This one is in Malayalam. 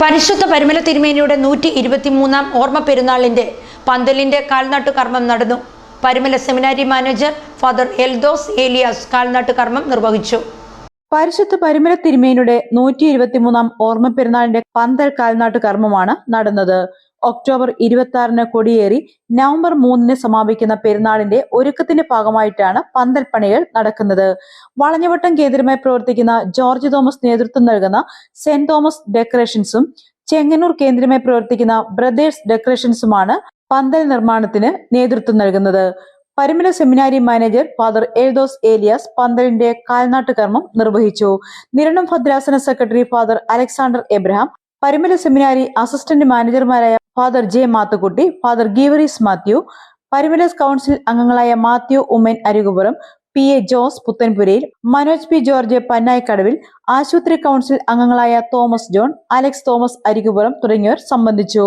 പരിശുദ്ധ പരിമല തിരുമേനിയുടെ നൂറ്റി ഇരുപത്തിമൂന്നാം ഓർമ്മ പെരുന്നാളിന്റെ പന്തലിന്റെ കാൽനാട്ടു കർമ്മം നടന്നു. Parimala seminary manager father Eldhose Eliyas കാൽനാട്ടു കർമ്മം നിർവഹിച്ചു. പരിശുദ്ധ പരിമല തിരുമേനിയുടെ നൂറ്റി ഇരുപത്തിമൂന്നാം ഓർമ്മ പെരുന്നാളിന്റെ പന്തൽ കാൽനാട്ട് കർമ്മമാണ് നടന്നത്. ഒക്ടോബർ ഇരുപത്തി ആറിന് കൊടിയേറി നവംബർ മൂന്നിന് സമാപിക്കുന്ന പെരുന്നാളിന്റെ ഒരുക്കത്തിന്റെ ഭാഗമായിട്ടാണ് പന്തൽ പണികൾ നടക്കുന്നത്. വളഞ്ഞവട്ടം കേന്ദ്രമായി പ്രവർത്തിക്കുന്ന ജോർജ് തോമസ് നേതൃത്വം നൽകുന്ന സെന്റ് തോമസ് ഡെക്കറേഷൻസും ചെങ്ങന്നൂർ കേന്ദ്രമായി പ്രവർത്തിക്കുന്ന ബ്രദേഴ്സ് ഡെക്കറേഷൻസുമാണ് പന്തൽ നിർമ്മാണത്തിന് നേതൃത്വം നൽകുന്നത്. Parimala seminary manager father Eldhose Eliyas പന്തലിന്റെ കാൽനാട്ട് കർമ്മം നിർവഹിച്ചു. നിരണം ഭദ്രാസന secretary father Alexander Abraham Parimala seminary assistant മാനേജർമാരായ father J Mathukutty father Geevarghese Mathew Parimala council അംഗങ്ങളായ Mathew Oommen Arikupuram P A Jose Puthenpurayil Manoj P George Pannayikkadavil ആശുപത്രി കൗൺസിൽ അംഗങ്ങളായ Thomas John Alex Thomas Arikupuram തുടങ്ങിയവർ സംബന്ധിച്ചു.